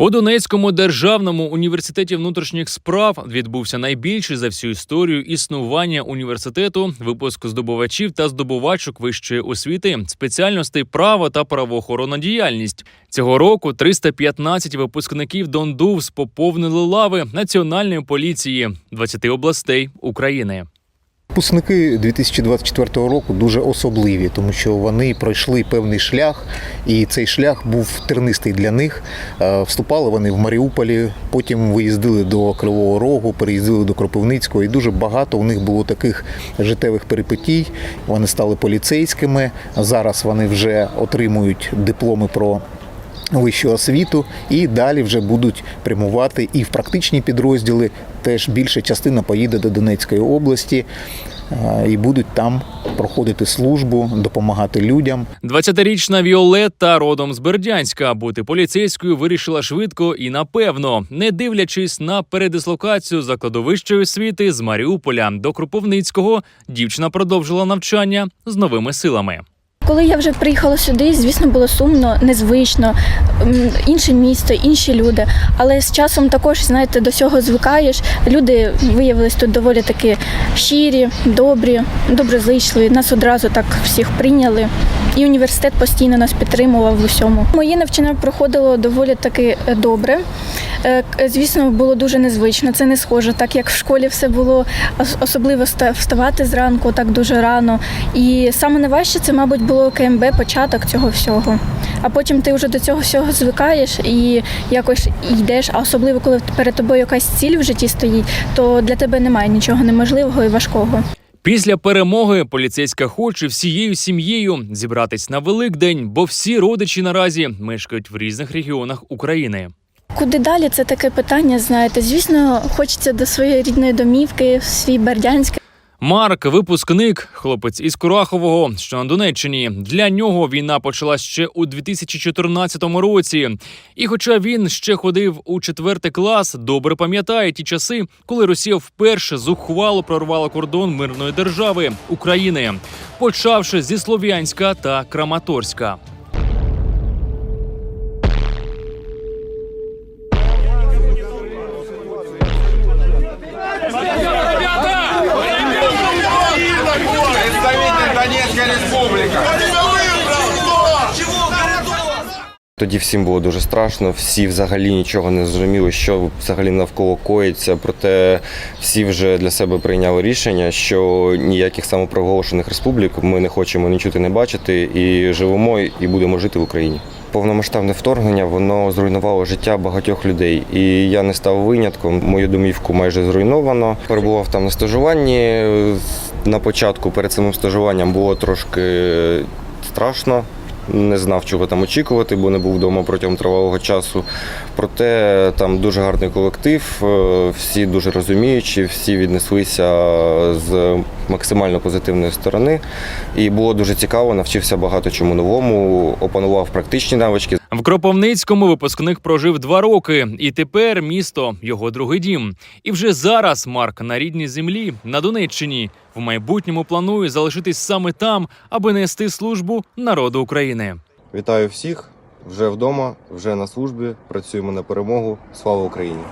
У Донецькому державному університеті внутрішніх справ відбувся найбільший за всю історію існування університету випуск здобувачів та здобувачок вищої освіти, спеціальностей право та правоохоронна діяльність. Цього року 315 випускників Дондувс поповнили лави національної поліції 20 областей України. Випускники 2024 року дуже особливі, тому що вони пройшли певний шлях, і цей шлях був тернистий для них. Е, Вступали вони в Маріуполі, потім виїздили до Кривого Рогу, переїздили до Кропивницького, і дуже багато у них було таких життєвих перипетій. Вони стали поліцейськими. Зараз вони вже отримують дипломи про вищу освіту і далі вже будуть прямувати і в практичні підрозділи. Теж більша частина поїде до Донецької області е, і будуть там проходити службу, допомагати людям. 20-річна Віолетта родом з Бердянська бути поліцейською вирішила швидко і напевно, не дивлячись на передислокацію закладовищої освіти з Маріуполя до Кропивницького, дівчина продовжила навчання з новими силами. Коли я вже приїхала сюди, звісно, було сумно, незвично, інше місто, інші люди. Але з часом також, знаєте, до цього звикаєш. Люди виявились тут доволі таки щирі, добрі, доброзичливі. Нас одразу так всіх прийняли. І університет постійно нас підтримував в усьому. Моє навчання проходило доволі таки е, добре. Е, Звісно, було дуже незвично. Це не схоже, так як в школі все було особливо ста- вставати зранку, так дуже рано. І саме найважче це, мабуть, було КМБ, початок цього всього. А потім ти вже до цього всього звикаєш і якось йдеш. А особливо, коли перед тобою якась ціль в житті стоїть, то для тебе немає нічого неможливого і важкого. Після перемоги поліцейська хоче всією сім'єю зібратись на Великдень, бо всі родичі наразі мешкають в різних регіонах України. Куди далі це таке питання, знаєте. Звісно, хочеться до своєї рідної домівки, в свій Бердянськ. Марк, випускник, хлопець із Курахового, що на Донеччині. Для нього війна почалась ще у 2014 році. І хоча він ще ходив у четвертий клас, добре пам'ятає ті часи, коли Росія вперше зухвало прорвала кордон мирної держави України, почавши зі Слов'янська та Краматорська. Представитель республіка. Тоді всім було дуже страшно, всі взагалі нічого не зрозуміли, що взагалі навколо коїться. Проте всі вже для себе прийняли рішення, що ніяких самопроголошених республік ми не хочемо ні чути, не бачити, і живемо і будемо жити в Україні. Повномасштабне вторгнення воно зруйнувало життя багатьох людей, і я не став винятком. Мою домівку майже зруйновано. Перебував там на стажуванні. На початку перед самим стажуванням було трошки страшно. Не знав, чого там очікувати, бо не був вдома протягом тривалого часу. Проте там дуже гарний колектив, е, всі дуже розуміючі, всі віднеслися з максимально позитивної сторони. І було дуже цікаво, навчився багато чому новому, опанував практичні навички. В Кропивницькому випускник прожив два роки, і тепер місто його другий дім. І вже зараз Марк на рідній землі на Донеччині в майбутньому планує залишитись саме там, аби нести службу народу України. Вітаю всіх вже вдома, вже на службі. Працюємо на перемогу. Слава Україні!